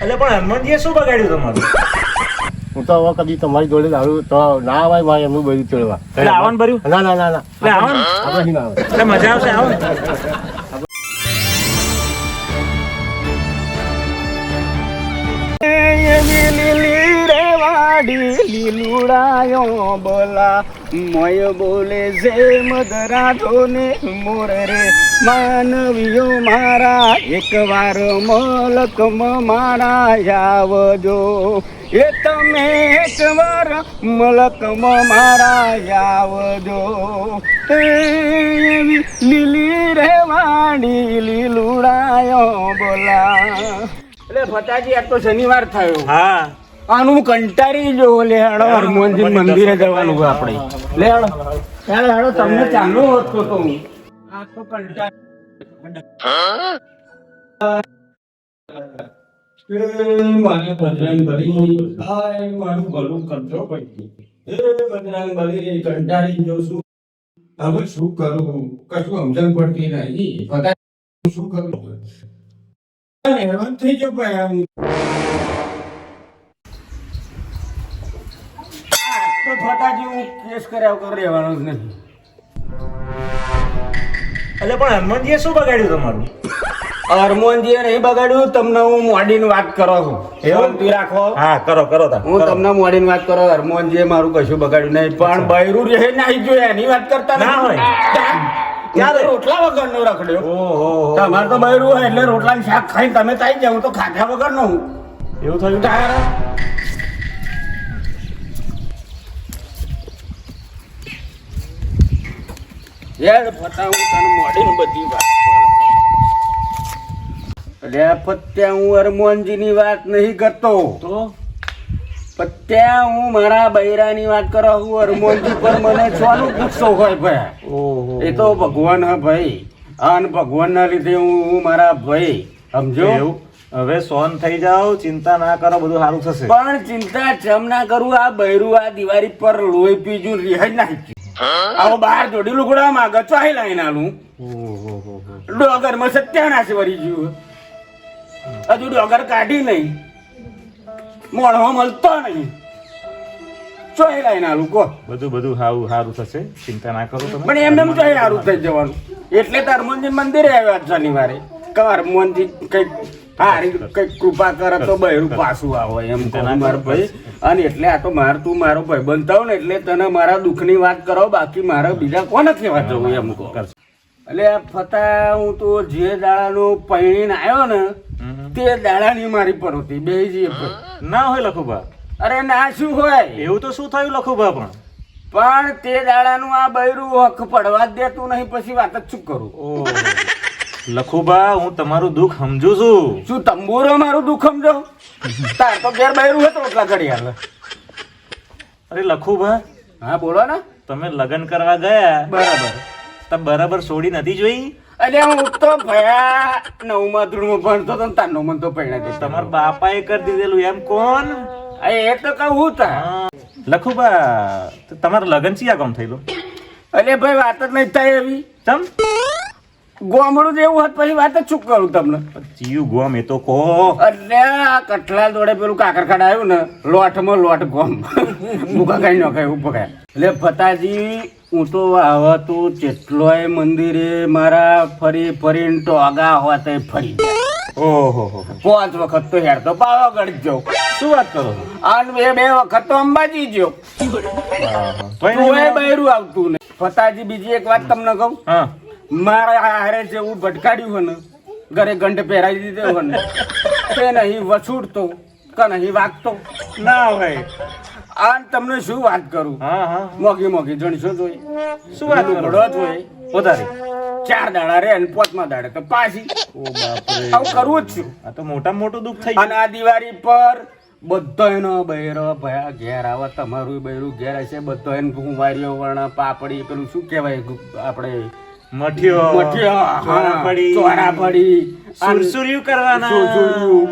એટલે પણ હનુમાનજીએ શું બગાડ્યું તમારું? હું તો હવે કદી તમારી જોડે દારૂ તો ના આવે મારે એમનું બધું ચડવા. એટલે આવવાનું ભર્યું? ના ના ના ના. એટલે આવો આપણે ના આવે. એટલે મજા આવશે આવો વાડી લીલુડાયો બોલા મય બોલે જે મધરાધો ને મોર રે માનવીઓ મારા એકવાર મલકમ મારા આવજો. એ તમે એકવાર મલકમ મારા આવજો. એવી લીલી રે વાડી લીલુડાયો બોલા. એટલે ફટાજી આ તો શનિવાર થયો. હા. આનું કંટાળી જો લે હેડો હનુમાનજી મંદિરે જવાનું આપણે લે હેડો હેડો હેડો તમને ચાલુ હોત તો તો હું આ તો કંટાળી મારે બજરંગ બલી હાય મારું ભલું કરજો પછી એ બજરંગ બલી કંટાળી જો છું હવે શું કરું કશું સમજણ પડતી નહીં શું કરું હેરાન થઈ ગયો ભાઈ તો ફટાજી હું કેસ કર્યા વગર રહેવાનો જ નહીં. એટલે પણ હનુમાનજીએ શું બગાડ્યું તમારું? હરમોનજીએ નહીં બગાડ્યું તમને હું મોડીની વાત કરો છું. શાંતિ રાખો. હા કરો કરો હું. તમને મોડીની વાત કરો હરમોનજીએ મારું કશું બગાડ્યું નહીં પણ બૈરું રહે નહીં જોઈએ એની વાત કરતા ના. હોય. ત્યારે રોટલા વગર નો રખડ્યો. ઓહો. તમારે તો બૈરું હોય એટલે રોટલા શાક ખાઈ તમે તાઈ જાવ તો ખાધા વગરનો નું એવું થયું? તારા યાર ફટા હું તને મોડીને બધી વાત કરું. પત્યા હું હરમોહનજીની વાત નહીં કરતો. તો? પત્યા હું મારા બૈરાની વાત કરો હું હરમોહનજી પર મને સોનું ગુસ્સો હોય ભાઈ. એ તો ભગવાન હે ભાઈ. અને ભગવાનના લીધે હું મારા ભાઈ. સમજો? એવું? હવે સોન થઈ જાઓ ચિંતા ના કરો બધું સારું થશે. પણ ચિંતા ચમ ના કરું આ બૈરું આ દિવાળી પર લોહી પીજું રિહાઈ નાખી આવો બાર જોડી લુગડા માં ગચાઈ લાઈન આલું. ડોગરમાં સત્યાનાશ વળી ગયું હજુ ડોગર કાઢી નહીં. મોણો મળતો નહીં. ચોઈ લાઈન આલું કો. બધું બધું સારું સારું થશે. ચિંતા ના કરો તમે. પણ એમ એમ ચોઈ સારું થઈ જવાનું. એટલે તો હરમોનજી મંદિરે આવ્યા શનિવારે. કવાર હરમોનજી કંઈક હારી કઈ કૃપા કરે તો બહેરું પાછું આવો એમ તને મારો ભાઈ. અને એટલે આ તો માર તું મારો ભાઈ બનતા ને એટલે તને મારા દુઃખની વાત કરો બાકી મારે બીજા કોને કહેવા જવું એમ કહો. એટલે ફતા હું તો જે દાડાનો પૈણીને આવ્યો ને. તે દાડાની મારી પર હતી બે ના હોય લખુભા. અરે ના શું હોય? એવું તો શું થયું લખુભા પણ? પણ તે દાડાનું આ બૈરું હક પડવા જ દેતું નહીં પછી વાત જ શું કરું? લખુભા હું તમારું દુઃખ સમજુ છું. શું તંબુરો મારું દુઃખ સમજો? તાર તો ઘેર બહેરું હતો એટલા ઘડી હાલ અરે લખુબા હા બોલો ને. તમે લગ્ન કરવા ગયા? બરાબર. તો બરાબર સોડી નથી જોઈ? અરે હું તો ભયા નવમા ધોરણમાં ભણતો તો તાર તારનો મન તો પહેણા દે તમારા બાપાએ કરી દીધેલું એમ કોણ? એ તો કહું તા લખુબા તમારું લગ્ન ચિયા કામ થયેલું? અરે ભાઈ વાત જ નહીં થાય એવી. ચમ? ગોમડું જેવું હોત પછી વાત જ શું કરું તમને? જીવ ગોમ એ તો કહો. એટલે આ કઠલા જોડે પેલું કાકરખાડ આવ્યું ને લોટમાં લોટ ગોમ. ભૂકા કઈ ન ઊભો ખાય એટલે ફતાજી હું તો આવા તો જેટલોય મંદિરે મારા ફરી ફરીને આગા હોવા એ ફરી ઓહો હો પાંચ વખત તો હેર તો પાવાગઢ જો શું વાત કરો? અને બે બે વખત તો અંબાજી ગયો આહા. તોય. બૈરું આવતું ને. ફતાજી બીજી એક વાત તમને કહું? હા. મારા હારે જેવું ભટકાડ્યું હોય ને ઘરે ગંઢ પહેરાવી દીધો હોય ને તે નહીં વછૂટતો કે નહીં વાગતો? ના ભાઈ આ તમને શું વાત કરું? હા હા. મોગી મોગી જણશો જોઈ. શું વાત ઘડો જોઈ. વધારે. ચાર દાડા રે અને પોચમાં દાડે. તો પાછી આવું કરવું જ છું. આ તો મોટા મોટું દુઃખ થઈ અને આ દિવાળી પર બધો એનો બૈરો ભયા ઘેર આવે તમારું બૈરું ઘેર હશે બધો એને વાર્યો વર્ણ પાપડી પેલું શું કહેવાય? આપણે મઠિયો મઠિયો, ચોરાફળી, સુરસુર્યું કરવાના. સુરસુર્યું.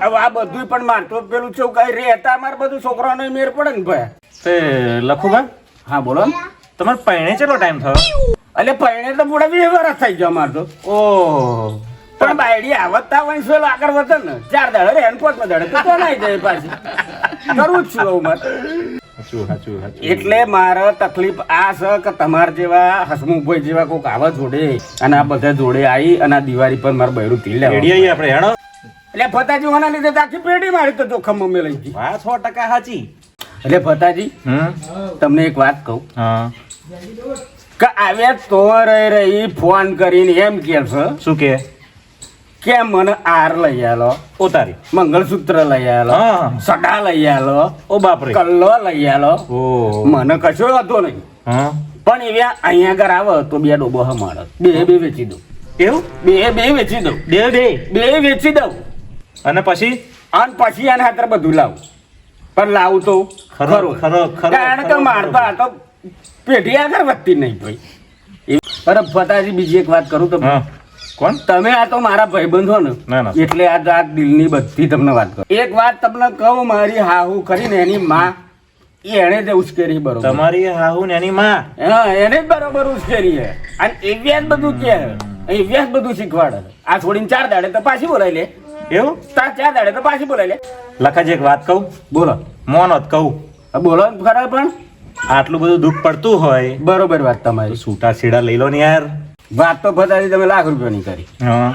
હવે આ બધું પણ મારતો પેલું ચેવું કઈ રહેતા અમારે બધું છોકરાનો મેર પડે ને ભાઈ. તે લખુભા? હા બોલો. તમારે પૈણે ચેટલો ટાઈમ થયો? એટલે પૈણે તો પૂરા બે વર્ષ થઈ ગયો અમારે તો. ઓહ પણ બાયડી આવતા વંશો આગળ વધે ને? ચાર દાડે રે ને દાડે તો ના જાય પાછી? કરું જ છું હું મારે. સાચું સાચું સાચું. એટલે મારે તકલીફ આ છે કે તમારા જેવા હસમુખભાઈ જેવા કોઈક આવા જોડે અને આ બધા જોડે આવી અને આ દિવાળી પર મારે બૈરું તિલ લેવા આપણે હેણો? એટલે ફતાજી હોના લીધે આખી પેઢી મારી તો જોખમ અમે લઈ ગઈ. વાત સો ટકા સાચી. એટલે ફતાજી તમને એક વાત કહું. કે આવ્યા તો રહી રહી ફોન કરીને એમ કે છે શું કે? કે મને આર લઈ આલો? ઉતારી. મંગળસૂત્ર લઈ આલો? સડા લઈ આલો? ઓ બાપરે. કલ્લો લઈ આલો? મને કશો હતો નહીં. પણ એ અહીંયા આગળ આવે તો બે ડોબો હમાડે. બે બે વેચી દઉં. એવું? બે બે વેચી દઉં. બે બે. બે વેચી દઉં. અને પછી? અને પછી આના હાથર બધું લાવું. પણ લાવું તો ખરો ખરું. ખરો કારણ કે મારતો આ તો પેઢી આગળ વધતી નહીં ભાઈ. અરે ફતાજી બીજી એક વાત કરું તો કોણ? તમે આ તો મારા ભાઈબંધો ને. એટલે આ આ દિલની બધી તમને વાત કરું. એક વાત તમને કહું મારી હાહુ કરીને એની માં એને જ ઉશ્કેરી બરોબર. તમારી હાહુ ને એની માં. હા એને જ બરોબર ઉશ્કેરી છે. અને એવી જ બધું કે એવી જ બધું શીખવાડે. આ છોડીને ચાર દાડે તો પાછી બોલાવી લે. એવું? તાર ચાર દાડે તો પાછી બોલાવી લે. લખાજી એક વાત કહું? બોલો. મોનોત કહું. આ બોલો ખરા પણ. આટલું બધું દુઃખ પડતું હોય બરોબર વાત તમારી. છૂટા છેડા લઈ લો ને યાર. વાત તો ફતાજી તમે લાખ રૂપિયાની કરી. હા.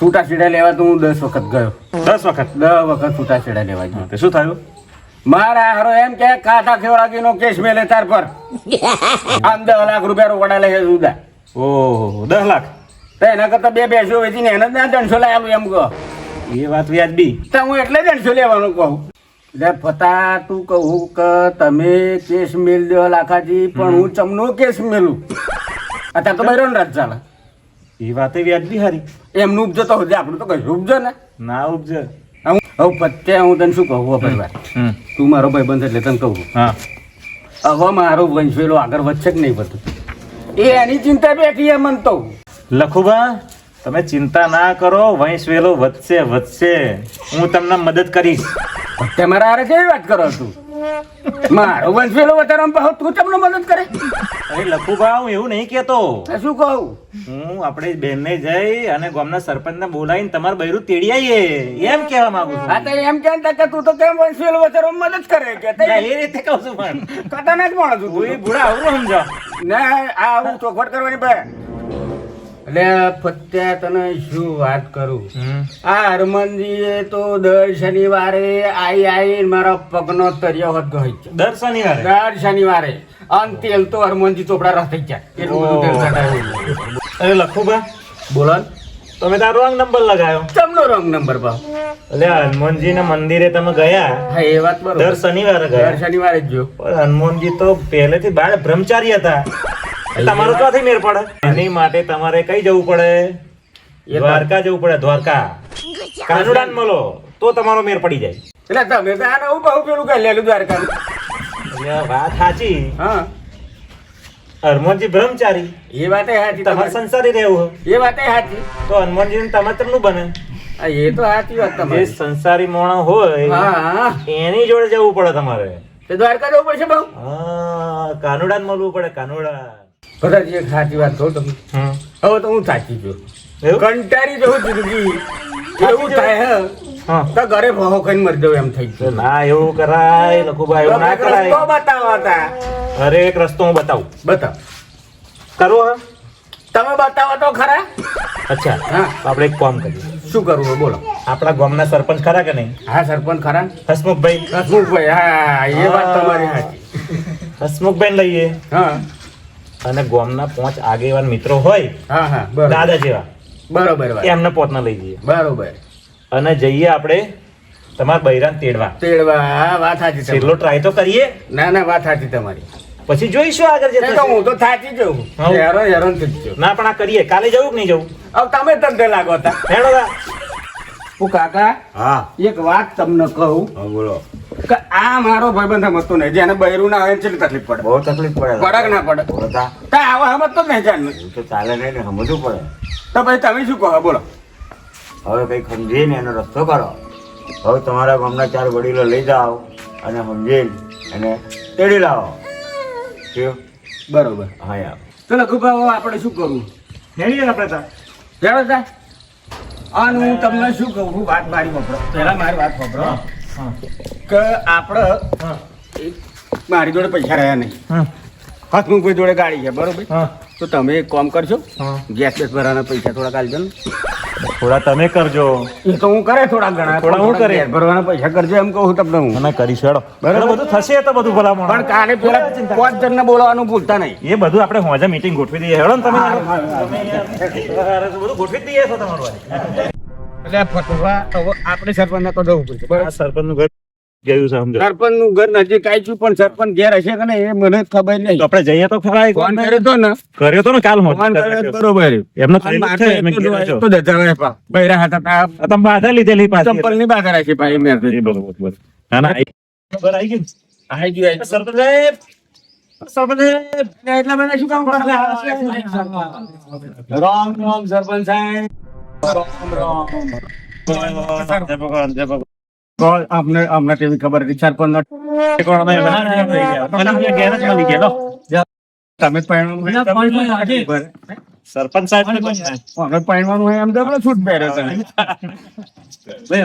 છૂટા છેડા લેવા તો હું દસ વખત ગયો. દસ વખત? દસ વખત છૂટા છેડા લેવા ગયો. શું થયું? મારા હારો એમ કે કાંઠા ખેવડાગીનો કેસ મેલે તાર પર. આમ દસ લાખ રૂપિયા રોકડા લે સુધા ઓહો દસ લાખ? તો એના કરતા બે બેસો વેચીને એને જ ના ત્રણસો લાવ્યું એમ કહો. એ વાત વ્યાજબી તો હું એટલે ત્રણસો લેવાનું કહું. એટલે ફતા તું કહું કે તમે કેસ મેલ દો લાખાજી પણ હું ચમનો કેસ મેલું. અત્યારે તો બૈરો રાત ચાલે. એ વાતે વ્યાજબી હારી એમનું ઉપજો તો હજી આપણું તો કશું ઉપજો ને. ના ઉપજો. હું હવે પત્તે હું તને શું કહું પરિવાર? તું મારો ભાઈબંધ એટલે તને કહું. હવે મારો વંશવેલો આગળ વધશે કે નહીં બધું એ એની ચિંતા બેઠી એમ મન તો. લખુભા તમે ચિંતા ના કરો વંશ વેલો વધશે વધશે. હું તમને મદદ કરીશ. તમારા હારે કેવી વાત કરો તું મારો વંશવેલો વધારવામાં પાછો તું તમને મદદ કરે? અરે લખુબા હું એવું નહીં કેતો શું કહું? હું આપણે બેનને જઈ અને ગામના સરપંચને બોલાવીને તમાર બૈરું તેડી આવીએ. એમ કહેવા માંગુ છું. હા તો એમ કેમ કે તું તો કેમ વંશેલો વધારવામાં મદદ કરે કે? એ રીતે કહું છું પણ. કદાચ જ માણસ છું હું એ તું. બુડા સમજો. ના આ આવું ચોખવટ કરવાની ભાઈ એટલે ફત્યા તને શું વાત કરું. આ હરમનજીએ તો દર શનિવારે આઈ આઈ મારા પગનો તરિયો હોત ગઈ દર શનિવારે? દર શનિવારે. અને તેલ તો હરમનજી ચોપડા રસ થઈ જાય એટલું બધું તેલ. અરે લખુબા બોલો. તમે તાર રોંગ નંબર લગાયો. તમનો રોંગ નંબર ભાવ એટલે હનુમાનજી ના મંદિરે તમે ગયા? હા એ વાત દર શનિવારે શનિવારે દર શનિવારે જ જો પણ હનુમાનજી તો પહેલેથી બાળ બ્રહ્મચારી હતા. તમારો ક્યાંથી મેર પડે? એની માટે તમારે કઈ જવું પડે? એ દ્વારકા જવું પડે દ્વારકા. કાનુડાન મળો તો તમારો મેર પડી જાય. એટલે તમે તો આને હું બહુ પેલું કરી લેલું દ્વારકા વાત સાચી. હા. હનુમાનજી બ્રહ્મચારી. એ વાતે સાચી તમારે સંસારી રહેવું એ વાતે સાચી તો હનુમાનજી તમારે તમનું બને એ તો સાચી વાત તમારી. સંસારી મોણા હોય એની જોડે જવું પડે તમારે. દ્વારકા જવું પડશે બહુ? હા કાનુડાન મળવું પડે કાનુડા. બધાજી એક સાચી વાત કહું તમે. હવે તો હું સાચી છું. કંટારી જવું જિંદગી. એવું થાય તો ઘરે ભહો કઈ મરી જવું એમ થઈ ગયું. ના એવું કરાય લખુભાઈ એવું ના કરાય. બતાવો હતા અરે એક રસ્તો હું બતાવું. બતાવ. કરો હા? તમે બતાવો તો ખરા? અચ્છા હા. આપણે એક કામ કરીએ. શું કરવું બોલો. આપણા ગામના સરપંચ ખરા કે નહીં? હા સરપંચ ખરા. હસમુખભાઈ. હસમુખભાઈ હા એ વાત તમારી સાચી. હસમુખભાઈ લઈએ. હા. અને ગોમના પાંચ આગેવાન મિત્રો હોય હા હા દાદા જેવા. બરોબર એમને પોતના લઈ જઈએ. બરોબર. અને જઈએ આપણે તમારા બૈરાન તેડવા. તેડવા વાત સાચી છેલ્લો તમારી ટ્રાય તો કરીએ? ના ના વાત સાચી તમારી. પછી જોઈશું આગળ જે તો હું તો થાકી જઉં. હા. હેરાન હેરાન થઈ ના પણ આ કરીએ. કાલે જવું કે નહીં જવું? હવે તમે ધંધે લાગો હતા. હેડો હું કાકા હા. એક વાત તમને કહું હા બોલો. કે આ મારો ભાઈબંધ સમજતો નહીં જેને બૈરું ના હોય છે તકલીફ પડે. બહુ તકલીફ પડે. પડક ના પડે. બધા. તો આવા સમજતો નહીં જાન તો ચાલે નહીં ને સમજવું પડે. તો ભાઈ તમે શું કહો? બોલો. હવે કંઈક સમજીને એનો રસ્તો કરો હવે તમારા ગામના ચાર વડીલો લઈ જાઓ અને સમજીને એને તેડી લાવો. શું બરોબર. હા યાર. તો લખુભાઈ હવે આપણે શું કરવું? હેડીએ આપણે તા. જાણો તા. અને હું તમને શું કહું? છું વાત મારી વપરો. પહેલા મારી વાત વપરો. કે આપણે મારી જોડે પૈસા રહ્યા નહીં. હા. કોઈ જોડે ગાડી છે બરોબર? તો તમે એક કામ કરજો. ગેસ બેસ ભરવાના પૈસા થોડા કાઢજો થોડા તમે કરજો. એ તો હું કરે થોડા ઘણા. થોડા હું કરે? ભરવાના પૈસા કરજો એમ કહું તમને હું. ના કરીશું હેડો બરાબર. બધું થશે તો બધું ભલા પણ કાલે પેલા પાંચ જણને બોલાવવાનું ભૂલતા નહીં. એ બધું આપણે હોજે મીટિંગ ગોઠવી દઈએ. હેડો ને તમે. બધું ગોઠવી દઈએ છો તમારું એટલે હવે આપણે સરપંચને તો જવું પડશે. બરાબર? સરપંચનું ઘર ગયું છે સમજો સરપંચનું ઘર નજીક આવી છું પણ સરપંચ ઘેર હશે કે નહીં એ મને ખબર નહીં તો આપણે જઈએ તો ખરા ફોન કર્યો તો ને કર્યો તો ને કાલ. ફોન કર્યો બરોબર એમનો તો દજાવે પા. બૈરા હતા તા આ બાધા લીધેલી પાછી. ચંપલની બાધા રાખી ભાઈ મેં બરોબર, બરોબર. ના, ના, બરાબર આવી ગયું ને? ગયું, સરપંચ સાહેબ સરપંચ એટલા બધા શું કામ કરો? રામ રામ સરપંચ સાહેબ રામ રામ જય ભગવાન, જય ભગવાન. કોણ આપને કેવી ખબર હતી. સરપંચ નો કોણ અમે બધા થઈ ગયા. પેલા અમે ઘેર જ મળી ગયા, તમે જ સરપંચ સાહેબ ને અમે પહેરવાનું હોય એમ તો આપણે છૂટ પહેર્યો તમે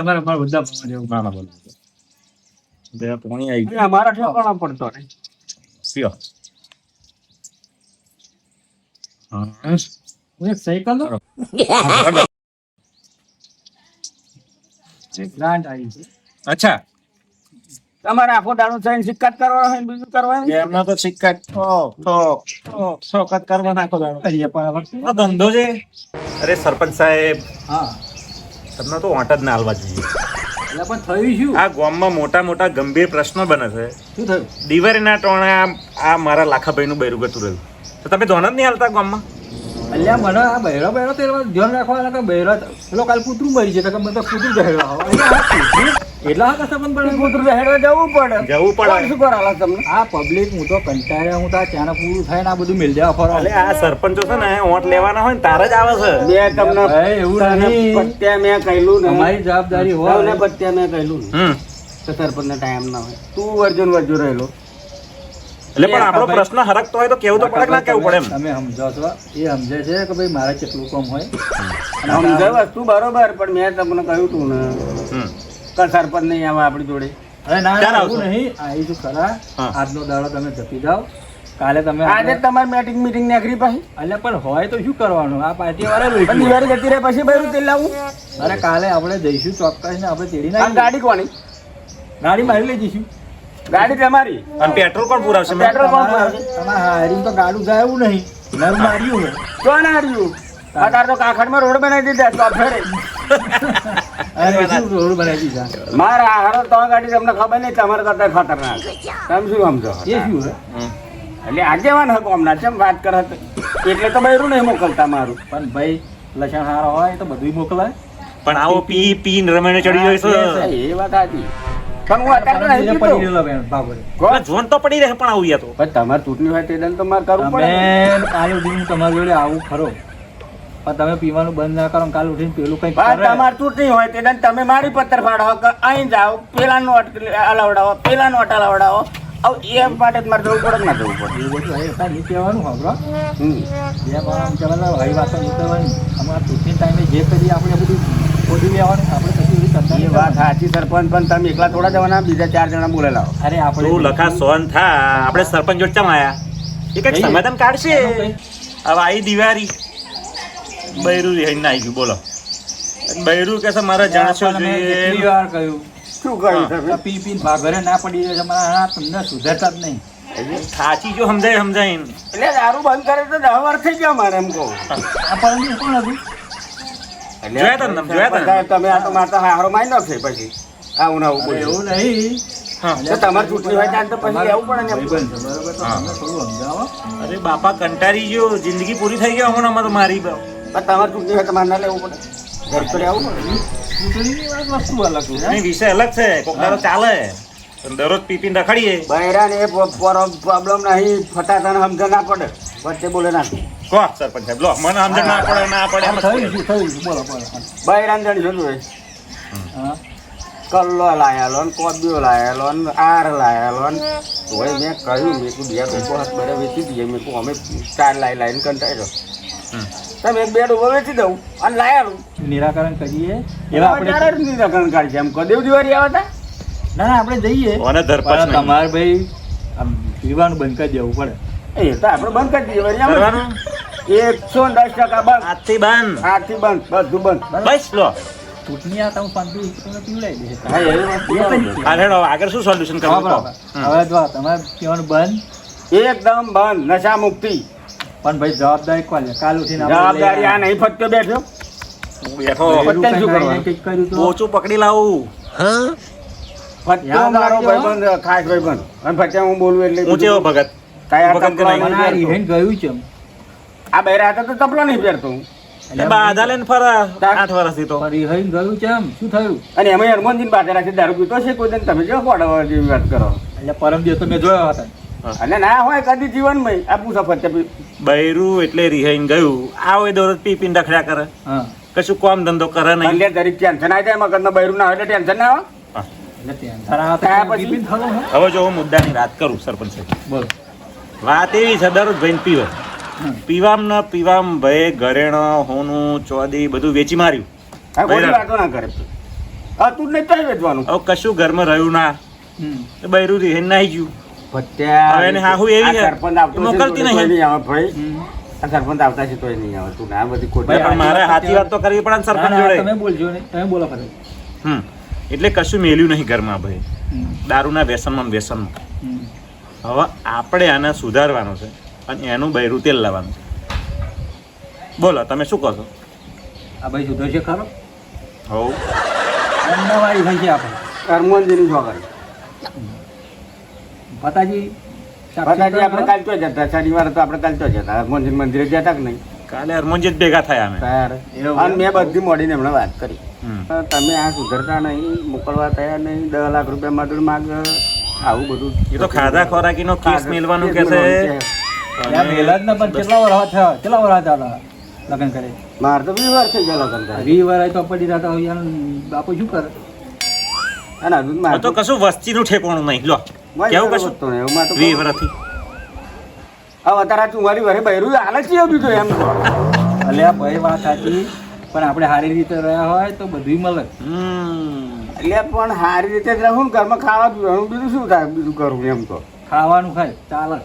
ના, ના, બોલો. બે પોણી આવી ગઈ. અમારા ઠેકાણા પડતો નહીં. પીઓ. અચ્છા. તમારે આખો દાડો થઈને સિક્કા જ કરવાનો હોય ને બીજું કરવાનું એમના તો સિક્કા ઠોક, ઠોક, ઠોક, ઠોક કરવા નાખો દાડો. ધંધો છે. અરે સરપંચ સાહેબ હા. તમને તો વાંટ જ ના હાલવા જોઈએ. આ ગામમાં મોટા મોટા ગંભીર પ્રશ્નો બને છે. દિવાળીના ટોણે આ આ મારા લાખાભાઈનું બૈરું ગતું રહ્યું. તો તમે ધોન જ નહીં હાલતા ગામમાં? અલ્યા મને આ બૈરો બહેરો તે ધ્યાન રાખવાના કે બહેરો પેલો કાલ કૂતરું મરી છે તો બધા કૂતરું એટલે હા સંબંધ પણ કૂતરું હેડવા જવું પડે. જવું પડે. શું કરાલા તમને? આ પબ્લિક હું તો કંટાળ્યા હું તો આ ચાના પૂરું થાય ને આ બધું મિલ ફરો. એટલે આ સરપંચો છે ને ઓટ લેવાના હોય ને તારે જ આવે છે. મેં તમને એવું નહીં. પત્યા મેં કહેલું ને. અમારી જવાબદારી હોય. ને પત્યા મેં કહેલું ને. હમ. તો સરપંચને ટાઈમ ના હોય. તું વર્જન વર્જુ રહેલો. એટલે પણ આપણો પ્રશ્ન હરકતો હોય તો કેવું તો પડે કે ના કેવું પડે એમ? તમે સમજો છો. એ સમજે છે કે ભાઈ મારે કેટલું કામ હોય. સમજાય વસ્તુ બરોબર પણ મેં તમને કહ્યું તું ને. હમ. કે સરપંચ નહીં આવે આપણી જોડે. અરે ના ક્યારે ના, આવશો? નહીં. આવીશું ખરા. હા. આજનો દાડો તમે જપી જાઓ. કાલે તમે આજે જ તમારી મીટિંગ મીટિંગ નાખરી પાછી? અલ્યા પણ હોય તો શું કરવાનું? આ પાર્ટી વાળા પણ દિવાળી જતી રહે પછી બૈરું તેલ લાવું? અરે કાલે આપણે જઈશું ચોક્કસ ને આપણે તેડી આ નાખીશું. ગાડી કોની? ગાડી મારી લઈ જઈશું. ગાડી તમારી? અને પેટ્રોલ પણ પુરાવશે? પેટ્રોલ કોણ તમારા પુરાવશે? તમારા તો ગાડું જાય એવું નહીં. નર માર્યું હોય. કોણ હાર્યું? અત્યારે તો કાખડમાં રોડ બનાવી દીધા તો મારા હારો તો ગાડી તમને ખબર નહીં તમારે કરતા ખતરનાક. તમે શું સમજો એ શું હે? હમ. એટલે હકો હમણાં કેમ વાત કરે એટલે તો બૈરું નહીં મોકલતા મારું. પણ ભાઈ લસણ હારો હોય તો બધું મોકલાય. પણ આવો પી પી રમેણે ચડી જાય છે. એ વાત સાચી. પણ હું અત્યારે તો નહીં પડી પીતો. રહેલો બેન, બાપરે. કોણ? જોન તો પડી રહે પણ આવું યા તો. તમારે ચૂંટણી હોય તે તો મારે કરવું પડે તમારી જોડે આવું ખરો. પણ તમે પીવાનું બંધ ના કરો કાલ ઉઠીને પેલું કઈ તમારે ચૂંટણી હોય તે તમે મારી પત્તર ફાડો કે અહીં જાઓ પેલા નોટ અલાવડાવો પેલા નોટ અલાવડાવો. એ માટે મારે જવું પડે ના જવું પડે? નહીં કહેવાનું હોભળો. જે પણ આમ કહેવાય ને, હરી વાતો હમણાં ચૂંટણી ટાઈમે જે આપણે બધું ખોટી લેવાનું આપણે કશું એવી એ વાત સાચી સરપંચ પણ તમે એકલા થોડા જવાના બીજા ચાર જણા બોલેલા હો. અરે આપણે તું લખા સોન થા? આપણે સરપંચ જોડ ચમ આયા? એક સમાધાન કાઢશે. હવે આઈ દિવાળી. બૈરું રિહાઈને આવી ગયું બોલો. બૈરું કે છે મારે જાણશો કેટલી જોઈએ વાર કહ્યું. શું કહ્યું પી પીને ભાગરે ના પડી જાય છે. મારા આ તમને સુધરતા જ નહીં. સાચી જો સમજાય સમજાય. એટલે દારૂ બંધ કરે તો દહ વાર થઈ ગયા મારે એમ કહું. આ પરમદીપ કોણ હતું? જોયા તમે, જોયા તમે આ તો મારતા હારો મારી નાખશે પછી. આવું ને આવું એવું નહીં. તમારે ચૂંટણી હોય ત્યારે તો પછી આવું પડે ને. અરે બાપા કંટાળી ગયો જિંદગી પૂરી થઈ ગયો હમણાં અમારે મારી પણ તમારે ચૂંટણી હોય તમારે ના લેવું પડે. ઘર પર આવવું પડે. વસ્તુ અલગ છે વિષય અલગ છે. કોક ચાલે. દરરોજ પી પીને રખડીએ બૈરા ને પ્રોબ્લેમ નહીં. ફટાતા સમજ ના પડે. વચ્ચે બોલે ના. કહો સરપંચ સાહેબ લો મને સમજણ ના પડે ના. શું થયું શું? બોલો બોલો. બૈરા ને જણ જોયું હા. કલ્લો લાયેલો ને કોબીઓ લાયેલો ને આર લાયેલો ને. તોય મેં કહ્યું મેં કીધું બે લોકો હાથ બરે વેચી દઈએ. મેં કહું અમે ચાર લાઈ લાઈને કંટાળ્યો. તમે એક બેડ ઊભો વેચી દઉં અને લાયા નિરાકરણ કરીએ. એવા આપણે નિરાકરણ કાઢશે એમ કદેવ દિવાળી આવ્યા હતા ના ના આપણે જઈએ. અને ધરપત તમારે ભાઈ આમ પીવાનું બંધ કરી દેવું પડે. એ તો આપણે બંધ કરી દઈએ. વળી આમ. એકસો દસ ટકા બંધ. આજથી બંધ. આથી બંધ. બધું બંધ. બસ લો. ચૂંટણી પીવડાવી હા આગળ શું સોલ્યુશન કરવું. હવે જો તમારે પીવાનું બંધ. એકદમ બંધ. નશા મુક્તિ પણ ભાઈ જવાબદારી કોણ લે કાલ ઉઠીને જવાબદારી આ નહીં ફટકે બેઠો. બેઠો ફટકે શું કરવાનું? કર્યું તો? પોચું પકડી લાવું. હા? ફટકે મારો. ભાઈબંધ ખાસ ભાઈબંધ અને ફટકે હું બોલું એટલે હું ચેવો ભગત? કાય આ તપલા રિહાઈને ગયું છે. આ બૈરા હતા તો તપલો નહીં પહેરતો હું. બાધા લઈને ફરા આઠ વર્ષથી તો. પણ રિહાઈને ગયું છે એમ. શું થયું? અને એમાં હનુમાનજી રાખી દારૂ પીતો છે કોઈ દિન? તમે કેવો કોડવા જેવી વાત કરો. એટલે પરમ દિવસ તો મેં જોયા હતા. અને ના હોય કદી જીવનમાં આ મુસાફર છે. બૈરું એટલે રિહાઈન ગયું. આ હોય દોરત પી પીને રખડ્યા કરે. કશું કોમ ધંધો કરે નહીં. એટલે દરેક ટેન્શન આવી જાય મગજમાં બૈરું ના હોય એટલે ટેન્શન ના આવે આવે? હવે જો હું મુદ્દાની વાત કરું સરપંચ બોલો. વાત એવી છે દરરોજ ભાઈ પીવે. પીવામ ન પીવામ ભાઈ ઘરેણ હોનું ચોદી બધું વેચી માર્યું. કરે. તું નહીં વેચવાનું. હવે કશું ઘરમાં રહ્યું ના. બૈરું રિહાઈને નાહી ગયું. હવે એને હાહુ એવી સરપંચ આવતો મોકલતી નહીં. નહીં આવે ભાઈ. આ સરપંચ આવતા છે તોય નહીં આવે. તું ના બધી ખોટી પણ મારે સાચી વાત તો કરવી પડે ને ના, સરપંચ જોડે. તમે બોલજો ને. તમે બોલો ખરે હમ. એટલે કશું મેલ્યું નહીં ઘરમાં ભાઈ. દારૂ દારૂના વ્યસનમાં ને વ્યસનમાં. હવે આપણે આને સુધારવાનું છે અને એનું બૈરું તેલ લાવવાનું છે. બોલો તમે શું કહો છો? આ ભાઈ સુધર છે ખરો? હોઉં અમદાવાદી છે આપણે. હનુમાનજીની છોકરી પતાજી પતાજી આપણે કાલ તો જતા શનિવારે તો આપણે કાલ તો જતા. હનુમાનજી મંદિરે જતા કે નહીં? કાલે હરમોનજી જ ભેગા થયા અમે. અને મેં બધી મોડીને હમણાં વાત કરી. તમે આ સુધરતા નહીં મોકલવા તૈયાર નહીં દસ લાખ રૂપિયા મજૂર માગ આવું બધું એ તો ખાધા ખોરાકીનો કેસ મેલવાનું કે છે મેલા જ ને પણ કેટલા વર્ષ થયા? કેટલા વર્ષ થયા લગ્ન કરે? મારે તો વી વાર થઈ ગયા લગ્ન કરે. વી વાર તો પડી રહ્યા બાપુ શું કરે? અને મારે તો કશું વસ્તીનું ઠેકોણું નહીં. લો. કેવું કશું તો એમાં તો વી વર્ષથી આ અત્યારે ચુમ્માલી વરે બૈરું હાલ છે તો એમ. અલ્યા ભાઈ વાત સાચી પણ આપણે સારી રીતે રહ્યા હોય તો બધું મળે. એટલે પણ સારી રીતે જ રહું ઘરમાં ખાવા પીવાનું બીજું શું થાય બીજું કરું એમ તો? ખાવાનું ખાય ચાલે.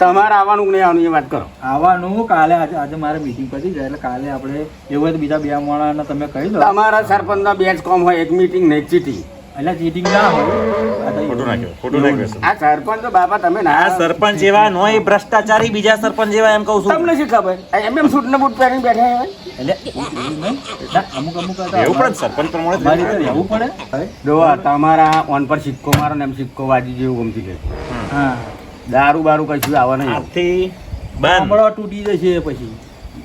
તમારે આવવાનું નહીં આવવાનું એ વાત કરો. આવવાનું કાલે આજે આજે મારે મીટિંગ પતી જાય એટલે કાલે આપણે એવું હોય તો બીજા બે માણસને તમે કહી દો. તમારા સરપંચના બે જ કોમ હોય એક મીટિંગ નહીં ચીટિંગ એટલે ચીટિંગ ના હોય. ખોટું. આ સરપંચ તો બાપા તમે ના આ સરપંચ જેવા નોય ભ્રષ્ટાચારી બીજા સરપંચ જેવા એમ કહું છું. તમને શું ખબર? એમ એમ સૂટ ને બૂટ પહેરીને બેઠા હોય? એટલે અમુક અમુક એવું પણ સરપંચ પ્રમાણે જ અમારી રહેવું પડે? હવે? તમારા ઓન પર સિક્કો મારો ને એમ સિક્કો વાજી જેવું ગમતી ગયું હા. દારૂ બારૂ કશું આવે નહીં. આજથી બંધ. તૂટી જશે પછી.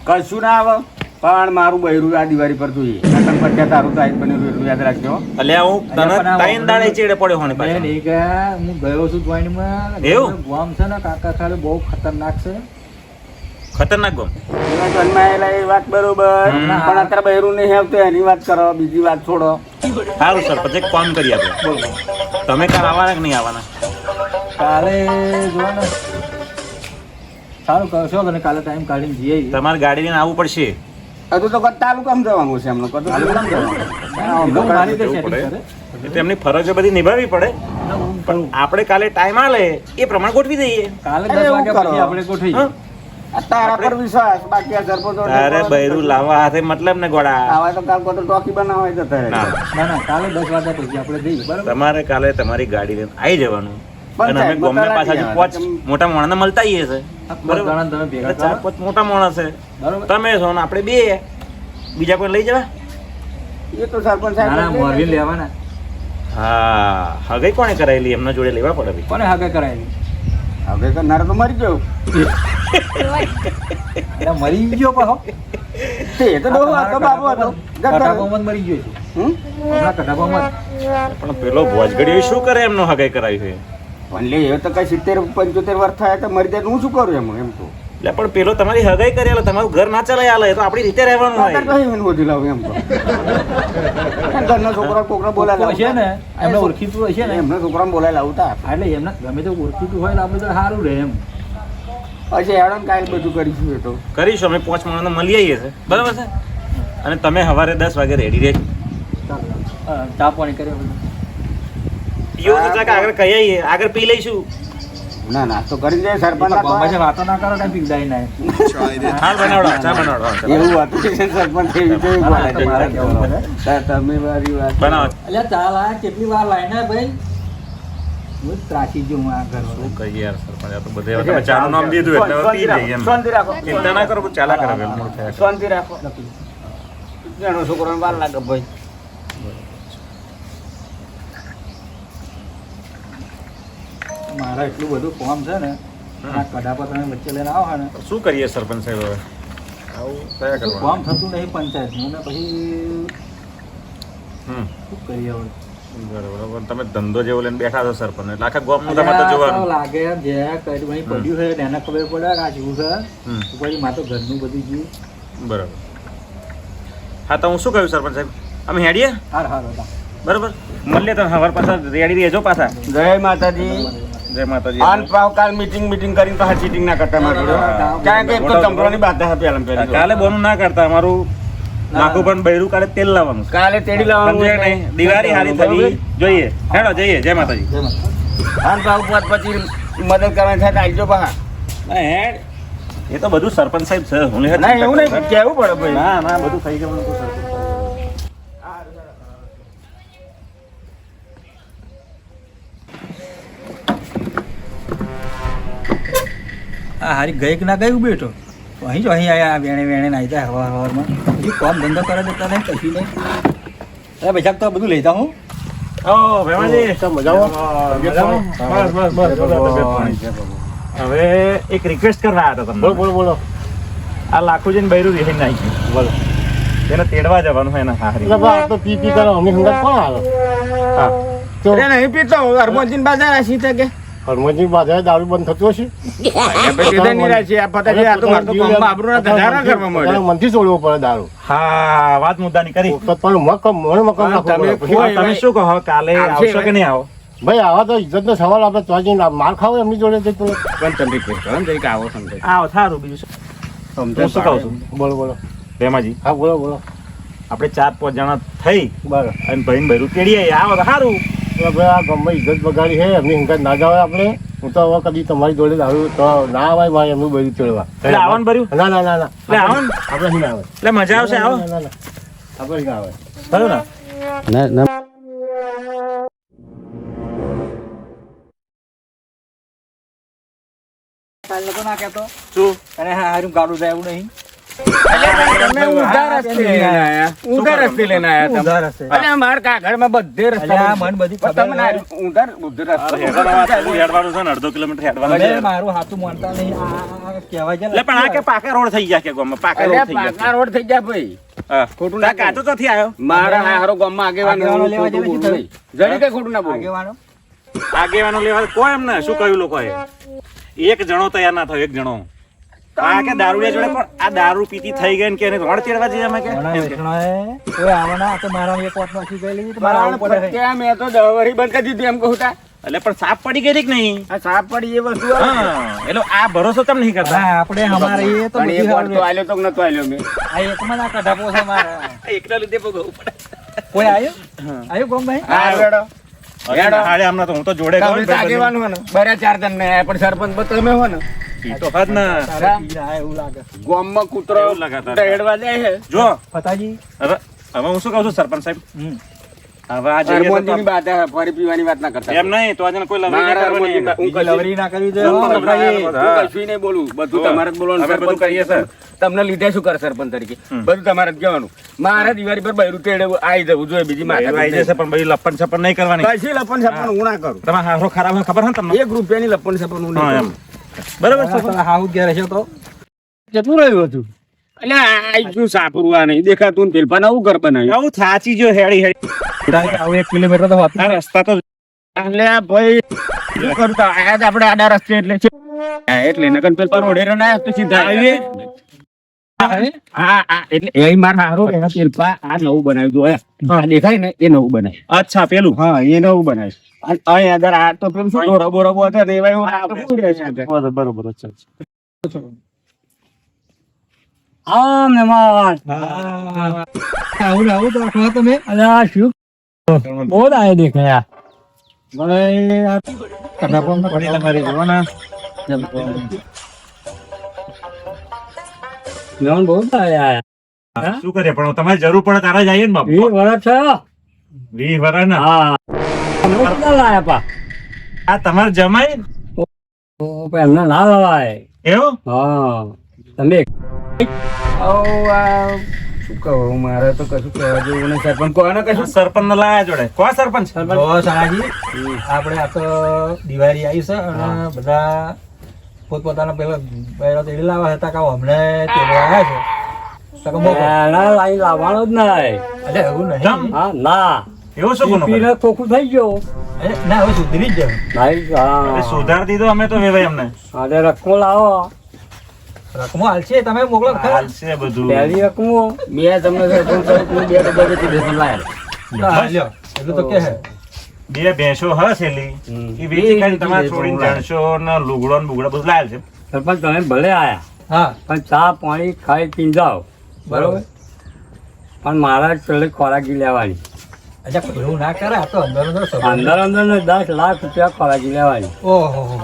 કશું ના આવે. પણ મારું બૈરું આ દિવાળી પર જોઈએ. રતન પર કે તારું તો આજ બનેલું એટલું યાદ રાખજો. એટલે હું તને ત્રણ દાડે ચેડે પડ્યો હોને બેન પાછો. એ ગયા હું ગયો છું જોઈનમાં એવું? ગોમ છે ને કાકા ખાલી બહુ ખતરનાક છે. ખતરનાક ગમ? જન્માયેલા એ વાત બરોબર પણ અત્યારે બૈરું નહીં આવતું એની વાત કરો બીજી વાત છોડો. સારું સર એક કામ કરી આપણે. તમે કાલ આવવાના કે નહીં આવવાના? કાલે જોવો ને સારું કરશો અને કાલે ટાઈમ કાઢીને જઈએ તમારે ગાડી લઈને આવવું પડશે. હજુ તો તાલુકામાં જવાનું છે એમને. તાલુકામાં જવાનું એ તો મારી રીતે જવું setting પડે. કરે. એટલે એમની ફરજો બધી નિભાવવી પડે. પણ આપણે કાલે ટાઈમ આલે એ પ્રમાણે ગોઠવી દઈએ. કાલે અરે દસ વાગ્યા પછી આપણે ગોઠવીએ. તારા પર વિશ્વાસ બાકી આ સરપંચો તારે બૈરું લાવવા હાથે મતલબ ને ગોળા. આવા તો કાલ તો ટોકી બનાવાય જતા ના. ના ના કાલે દસ વાગ્યા પછી આપણે જઈએ બરાબર? તમારે કાલે તમારી ગાડી લઈને આવી જવાનું. અને અમે સાહેબ, પાછા પાંચ મોટા માણસને મળતા આવીએ છે બરાબર? ચાર પાંચ મોટા માણસ છે. તમે છો ને આપણે બે. બીજા કોઈ લઈ જવા? એ તો સરપંચ ના મોરવી લેવાના. હા હગાઈ કોણે કરાયેલી? એમના જોડે લેવા પડે ભાઈ. કોને હગાઈ કરાયેલી? હવે કરનાર તો મરી ગયો. મરી ગયો પાછો. તે તો ડોહો હતો બાબો હતો. કટાકોમાં જ મરી ગયો છે. હમ? હમણાં મત પણ પેલો ભોજગડી શું કરે એમનો હગાઈ કરાવી છે? પણ લે એ તો કઈ સિત્તેર પંચોતેર વર્ષ થાય તો મરી જાય તો હું શું કરું એમ એમ તો એટલે પણ પેલો તમારી હગાઈ કરી આલે તમારું ઘર ના ચલાય આલે તો આપણી રીતે રહેવાનું હોય. કઈ એનું વધી લાવું એમ તો ઘરના છોકરા કોકરા બોલાય લાવું છે ને એમને ઓળખીતું હશે ને. એમના છોકરા બોલાય લાવતા. એટલે એમને ગમે તો ઓળખીતું હોય આપણે તો સારું રહે એમ. પછી હેડો ને કાલે બધું કરીશું એ તો. કરીશું અમે પાંચ માણસ મળી આવીએ છે બરાબર છે? અને તમે સવારે દસ વાગે રેડી રહેજો. હા, ચા પાણી કરે પીવો તો ચાક આગળ કહી આવીએ આગળ પી લઈશું. ના નાસ્તો કરી દે સરપંચ બોમ્બે વાતો ના કરો ને પીવડાવી નાય. હાલ બનાવડો ચા બનાવડો. એવું હતું કે સરપંચ એવી કેવી બોલે છે. તમે મારી વાત બનાવો. એટલે ચાલ આ કેટલી વાર લાઈને ભાઈ? હું ત્રાસી જો હું આ ઘરમાં. શું કહીએ યાર સરપંચ આ તો બધે તમે ચાનું નામ દીધું એટલે પી લઈએ એમ. શાંતિ રાખો. ચિંતા ના કરો ચાલા કરે. શાંતિ રાખો. જાણો છોકરાને વાર લાગે ભાઈ. મારા એટલું બધું ફોર્મ છે ને આ કડા પર તમે વચ્ચે લઈને આવો ને. શું કરીએ સરપંચ સાહેબ હવે? આવું કયા ફોર્મ થતું નહીં પંચાયતનું ને પછી હમ. શું કરીએ હવે? બરાબર તમે ધંધો જેવો લઈને બેઠા છો સરપંચ એટલે આખા ગામનું તમારે તો જોવાનું. લાગે એમ જે કઈ ભાઈ પડ્યું છે એને ખબર પડે આ જેવું છે? હમ. પછી માં તો ઘરનું બધું જીવ બરાબર. હા તો હું શું કહ્યું સરપંચ સાહેબ? અમે હેડીએ? હા હા બરાબર. મળીએ તમે સવાર પાછા રેડી રહેજો પાછા. જય માતાજી. જય માતાજી. આન પાવ મીટિંગ મીટિંગ કરીને ચીટિંગ ના કરતા મારી. કારણ કે એક તો પહેલી કાલે બોનું ના કરતા અમારું નાખું પણ બૈરું કાલે તેલ લાવવાનું. કાલે તેડી લાવવાનું દિવાળી હારી થવી. જોઈએ. હેડો જઈએ. જય માતાજી. આન પાવ પછી મદદ કરવાની થાય તો આવજો ના, હેડ. એ તો બધું સરપંચ સાહેબ છે. હું એવું નહીં કેવું પડે ભાઈ. ના ના બધું થઈ જવાનું આ હારી ગઈ કે ના ગયું બેઠો અહીં જો અહીં આયા વેણે વેણે નાઈ જાય હવા હવામાં હજી કોમ ધંધો કરે દેતા નહીં કશું નહીં. અરે ભાઈ તો બધું લેતા હું. હવે એક રિક્વેસ્ટ કરવા આવ્યા હતા તમને. બોલો બોલો આ લાખુજીને બૈરું વિહીન નાખી બોલો. એને તેડવા જવાનું એના હારી તો પી પી કરો અમે હંગત કોણ આવે હા. તો નહીં પીતો હરમોજીન બાજાર આશી કે? હરમોજી બાધા દારૂ બંધ થતો હશે? મનથી છોડવો પડે દારૂ. હા વાત મુદ્દાની કરી. પણ મકમ મકમ તમે શું કહો? કાલે આવશો કે નહીં આવો? ભાઈ આવા તો ઇજ્જત સવાલ આપણે તો જઈને માર ખાવ એમની જોડે જઈ તો. પણ તમે રિક્વેસ્ટ કરો જઈ કે આવો સમજાય. આવો સારું બીજું સમજો શું કહું છું? બોલો બોલો. રેમાજી હા બોલો બોલો. આપણે ચાર પાંચ જણા થઈ બરાબર. અને ભાઈ બૈરું તેડીએ આવો તો સારું. ભાઈ આ ગામમાં ઇજ્જત બગાડી છે એમની હિંગત ના જવાય આપણે. હું તો હવે કદી તમારી જોડે દારૂ તો ના આવે ભાઈ એમનું બધું ચડવા. એટલે આવવાનું ભર્યું? ના ના ના ના. એટલે આવો આપણે અહીં આવે? એટલે મજા આવશે આવો. ના, ના, ના. આપણે અહીં ના આવે? થયું ને કાલ લોકો ના કહેતો શું? અને હા હારું ગાડું જાય એવું નહીં. તમે ઊંધા રસ્તે લઈને આયા? ઊંધા રસ્તે લઈને આયા તમે? ઉધાર હશે માર કાગળમાં બધે રસ્તા અલ્યા, પર બધી ખબર તમને ઊંધા ઊંધા રસ્તા હેડવાનું હેડવાનું છે ને અડધો કિલોમીટર હેડવાનું છે. મારું હાથું માનતા નહીં. આ- આ કહેવાય છે એટલે પણ આ કે પાકા રોડ થઈ ગયા કે ગામમાં? પાકા રોડ થઈ પાકા રોડ થઈ ગયા ભાઈ. ખોટું આ ના કાચો ચોથી આવ્યો મારા હારો ગામમાં આગેવાન લેવા જેવી બોલું નહીં. જરી કઈ ખોટું ના બોલું. આગેવાનો? આગેવાનો લેવા કોઈ એમ ને શું કહ્યું લોકોએ? એક જણો તૈયાર ના થયો એક જણો. આ કે દારૂડિયા જોડે પણ આ દારૂ પીતી થઈ ગઈ કે એને રોડ ચડવા જઈએ અમે કે? ઘણા એમ કે. વેચણાએ કોઈ આવવાના આ તો મારા એક વાત નાખી ગયેલી તો મારે આવવું પડે છે. ત્યાં મેં તો દહ બંધ કરી દીધું એમ કહું તા. એટલે પણ સાપ પડી ગઈ કે નહીં? આ સાપ પડી એ વસ્તુ આવે. ને. હા એટલે આ ભરોસો તમે નહીં કરતા? આપણે હમારે એ તો બધી વાર તો આલ્યો તો નતો આલ્યો મેં? આ એકમાં ના કઢાપો છે મારા. એકલા લીધે ભોગવવું પડે. કોઈ આવ્યો આવ્યો ગોમભાઈ હા હેડો અરે હાડે હમણાં તો હું તો જોડે ગયો તમે ને તો આગેવાન હો ને બરા ચાર જણ ને પણ સરપંચ તો તમે હો ને ઈ તો હદ ને તારે પીને એવું લાગે ગામમાં કૂતરો એવું લગાતાર. દહેડવા જાય જો. ફતાજી. હવે હવે હું શું કહું છું સરપંચ સાહેબ? હવે આ જઈએ વાત ફરી પીવાની વાત ના કરતા એમ નહીં તો આજે કોઈ લવરી નહીં કરવાની. હરમોનજી હું બીજી લવરી ના કરવી જોઈએ હું તમને ફતાજી. બધા હું કશું નહીં બોલું. બધું તમારે જ બોલવાનું બધું સરપંચ. કરીએ. તમને લીધે શું કરે સરપંચ તરીકે? બધું તમારે જ કહેવાનું. મારે દિવાળી પર બૈરું તેડે આવી જવું જોઈએ બીજી માથે આવી જશે પણ ભાઈ લપન છપન નહીં કરવાની. કશી લપન છપન હું ના કરું. તમારે હારો ખરાબ ખબર હે તમને? એક રૂપિયાની લપન છપન હું નહીં બરાબર હા, સરપંચ તમે હાઉસ તો જતું રહ્યું હતું. એટલે આ શું સાપરવા નહીં દેખાતું ને પેલપા નવું ઘર બનાવ્યું. આવું થાચી જો હેડી હેડી આવું એક કિલોમીટર તો હોતું રસ્તા તો એટલે ભાઈ શું કરું આયા જ આપણે આડા રસ્તે એટલે છે. એટલે નગન પેલપા રોડે રન આયા તો સીધા આવીએ. હા હા? એટલે એ માર હારો એના પેલપા આ નવું બનાવ્યું જોયા દેખાય ને એ નવું બનાવ્યું. અચ્છા પેલું? હા એ નવું બનાવ્યું. અને અહીં આ તો પેલું શું ઢોરો બોરો હતા ને એવા એવું આ તો શું રહે છે આગળ. બરોબર બરોબર અચ્છા આ મહેમાન આવું આવું તો રાખો તમે. અરે આ શું? બહુ ડાય દેખાયા ભાઈ આ. કડા પણ વડીલ જોવાના. મહેમાન બહુ આયા. શું કરીએ પણ તમારે જરૂર પડે તારા આવીએ ને બાપુ. વીસ વર્ષ છે. વીસ વર્ષ ના? હા. આ તમારે આ તો દિવાળી આવી છે અને બધા પોતપોતાના પેલા તેડી લાવવા હતા કે હમણે તેડવા આવ્યા છે લાવવાનો જ નહીં અરે એવું નહીં હા, ના. એવું શું ગુનો કર્યો? ખોખું થઈ ગયો. ના હવે સુધરી જ જાય ભાઈ હા. સુધાર દીધો અમે તો વેવાય અમને. અરે રકમો લાવો. રકમો હાલશે તમે મોકલો હાલશે બધું. પહેલી રકમો. મેં તમને બે ડબ્બા લાયેલા હા, લ્યો. એટલું તો કે હે બે ભેંસો હ છેલ્લી. એ વેચી ખાલી તમારે છોડીને જાણશો ને લુગડો ને બુગડા બધું લાયેલ છે. સરપંચ તમે ભલે આયા. હા. પણ ચા પાણી ખાઈ પી જાઓ. બરોબર. પણ મારા છેલ્લે ખોરાકી લેવાની. અચ્છા એવું ના કરે આ તો અંદર અંદર અંદર અંદર ને દસ લાખ રૂપિયા ખોરાકી લેવાની. ઓહો. હો,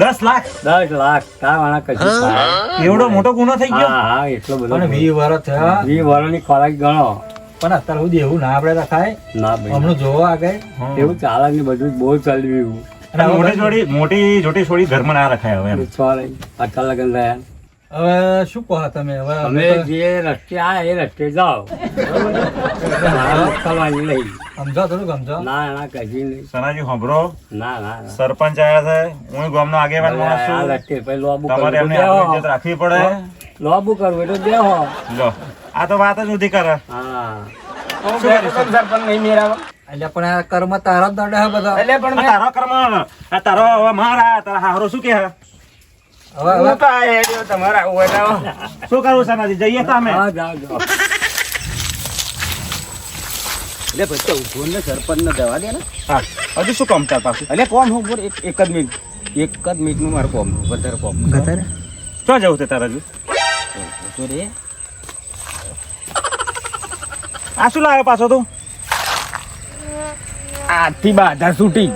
દસ લાખ? દસ લાખ તાર વાણા કશું એવડો મોટો ગુનો થઈ ગયો? હા હા એટલો બધો અને વીસ વર્ષ થયા. વીસ વર્ષની ખોરાક ગણો. પણ અત્યાર સુધી એવું ના આપણે રખાય ના ભાઈ. હમણાં જોવો આગળ. એવું ચાલે ને બધું બહુ ચાલ્યું અને મોટી જોડી મોટી જોટી છોડી ઘરમાં ના રખાય હવે એમ. એવું સોરી લગન થયા. હવે શું કહો તમે? હવે અમે તો જે રસ્તે આ એ રસ્તે જાઓ. સમજો થોડું સમજો ના ના કશી નહીં સનાજી હોભરો ના ના ના. સરપંચ આયા છે હું ગામનો આગેવાન માણસ છું તમારે એમને. ઇજ્જત રાખવી પડે લોબુ કરવું એટલે લો આ તો વાત જ ઉધી કરે હા એટલે પણ આ કર્મ તારા જ દંડ હે બધા એટલે પણ તારો કર્મ આ તારો હવે મારા તારા હારો શું કે હવે હવે તો આ તમારા. શું કરવું સનાજી જઈએ તો અમે હા જાઓ જાઓ એટલે પછી તો ઊભો ને સરપંચ જવા દે ને. હા હજુ શું કામ ચાલ પાછું એટલે કોમ હું બોલ એક એક જ મિનિટ. એક જ મિનિટનું મારું કોમ વધારે કોમ શું જવું તે તારા હજુ તો રે આ શું લાવ્યો પાછો તું? આથી બાધા છૂટી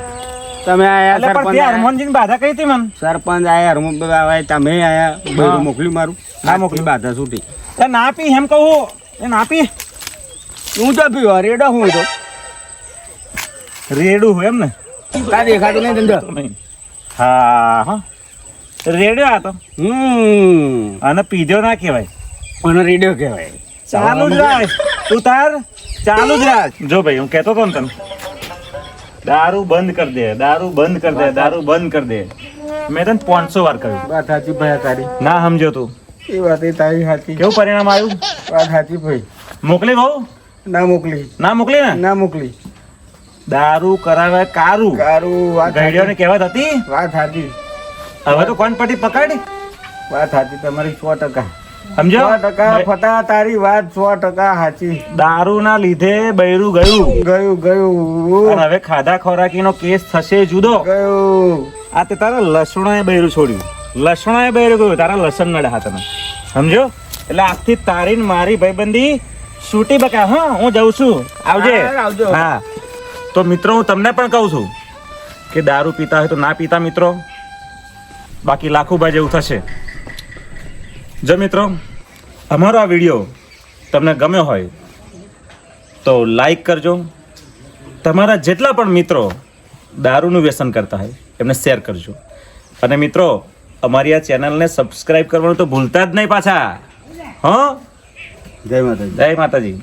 તમે આયા સરપંચ તે બાધા કઈ હતી મન? સરપંચ આયા હરમુખ આયા તમે આયા મોકલ્યું મારું. ના મોકલી મોકલ્યું. બાધા છૂટી એ ના પી એમ કહું. એ ના પી હું તો પીવા રેડો હું તો. રેડું હોય એમ ને? કા દેખાતું નહીં ધંધો. હા હા. રેડ્યો આ તો. હમ. અને પીધો ના કહેવાય. અને રેડિયો કહેવાય. ચાલુ જ રાખ. તું તાર? ચાલુ જ રાખ. જો ભાઈ હું કહેતો હતો ને તને. દારૂ બંધ કરી દે દારૂ બંધ કરી દે દારૂ બંધ કરી દે. મેં તને પાંચસો વાર કહ્યું. વાત સાચી ભાઈ તારી. ના સમજો તું. એ વાત એ તારી સાચી. કેવું પરિણામ આવ્યું? વાત સાચી ભાઈ. મોકલી બહુ ના મોકલી. ના મોકલી ને? ના મોકલી. દારૂ કરાવે કારું? કારું વાત ગઈડિયોને કહેવત હતી? વાત સાચી. હવે તો કોણ પટી પકડી? વાત સાચી તમારી સો ટકા. સમજો? ટકા ફટા તારી વાત સો ટકા સાચી. દારૂ ના લીધે બૈરું ગયું. ગયું ગયું. હવે ખાધા ખોરાકીનો કેસ થશે જુદો. ગયું. આ તે તારા એ બૈરું છોડ્યું. લસણોએ બૈરું ગયું. તારા લસણ નડે હાથમાં. સમજો? એટલે આજથી તારી ને મારી ભાઈબંધી છૂટી બકા હા હું જઉં છું. આવજે. આવજો. હા. તો મિત્રો હું તમને પણ કહું છું કે દારૂ પીતા હોય તો ના પીતા મિત્રો. બાકી લાખું જેવું થશે. જો મિત્રો અમારો આ વીડિયો તમને ગમ્યો હોય તો લાઈક કરજો. તમારા જેટલા પણ મિત્રો દારૂનું વ્યસન કરતા હોય એમને શેર કરજો. અને મિત્રો અમારી આ ચેનલને સબસ્ક્રાઈબ કરવાનું તો ભૂલતા જ નહીં પાછા. હા? જય માતાજી. જય માતાજી.